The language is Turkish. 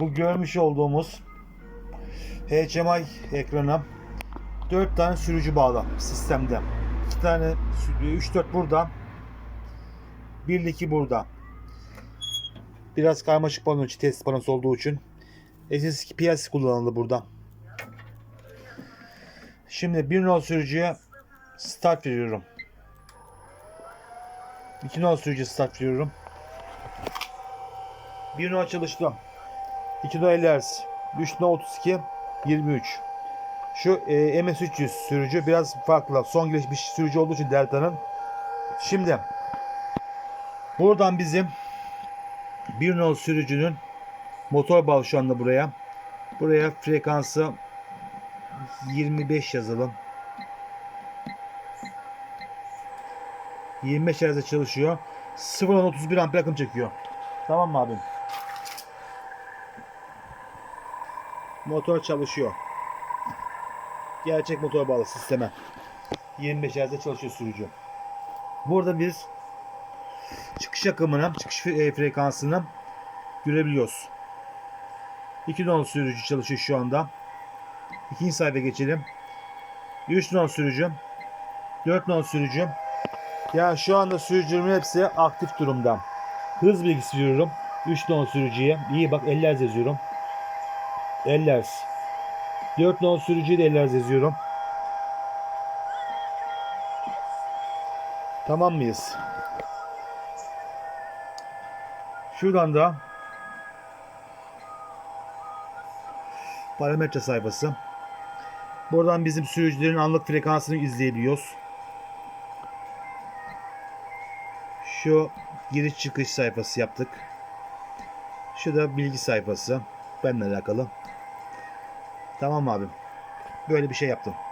bu görmüş olduğumuz HMI ekranı 4 tane sürücü bağlı sistemde. 2 tane 3 4 burada. 1 2 burada. Biraz karmaşık pano için test panosu olduğu için SSD PLC kullanıldı burada. Şimdi bir nol sürücüye start veriyorum. 2 nol sürücüye start veriyorum. 1 nol çalıştı. 2 nol 50 Hz. 3 nol 32 23. Şu e, MS300 sürücü biraz farklı. Son gelişmiş sürücü olduğu için Delta'nın. Şimdi buradan bizim bir nol sürücünün motor bağlı şu anda buraya. Buraya frekansı 25 yazalım. 25 Hz'de çalışıyor. 0.31 amper akım çekiyor. Tamam mı abim? Motor çalışıyor. Gerçek motor bağlı sisteme. 25 Hz'de çalışıyor sürücü. Burada biz çıkış akımını, çıkış e, frekansını görebiliyoruz. 2 non sürücü çalışıyor şu anda. İkinci sayfa geçelim. 3 non sürücü. 4 non sürücü. Ya şu anda sürücülerimin hepsi aktif durumda. Hız bilgisi veriyorum. 3 non sürücüye. İyi bak 50 Hz yazıyorum. 50 Hz. 4 non sürücüye de 50 Hz yazıyorum. Tamam mıyız? Şuradan da parametre sayfası. Buradan bizim sürücülerin anlık frekansını izleyebiliyoruz. Şu giriş çıkış sayfası yaptık. Şu da bilgi sayfası. Benimle alakalı. Tamam abim. Böyle bir şey yaptım.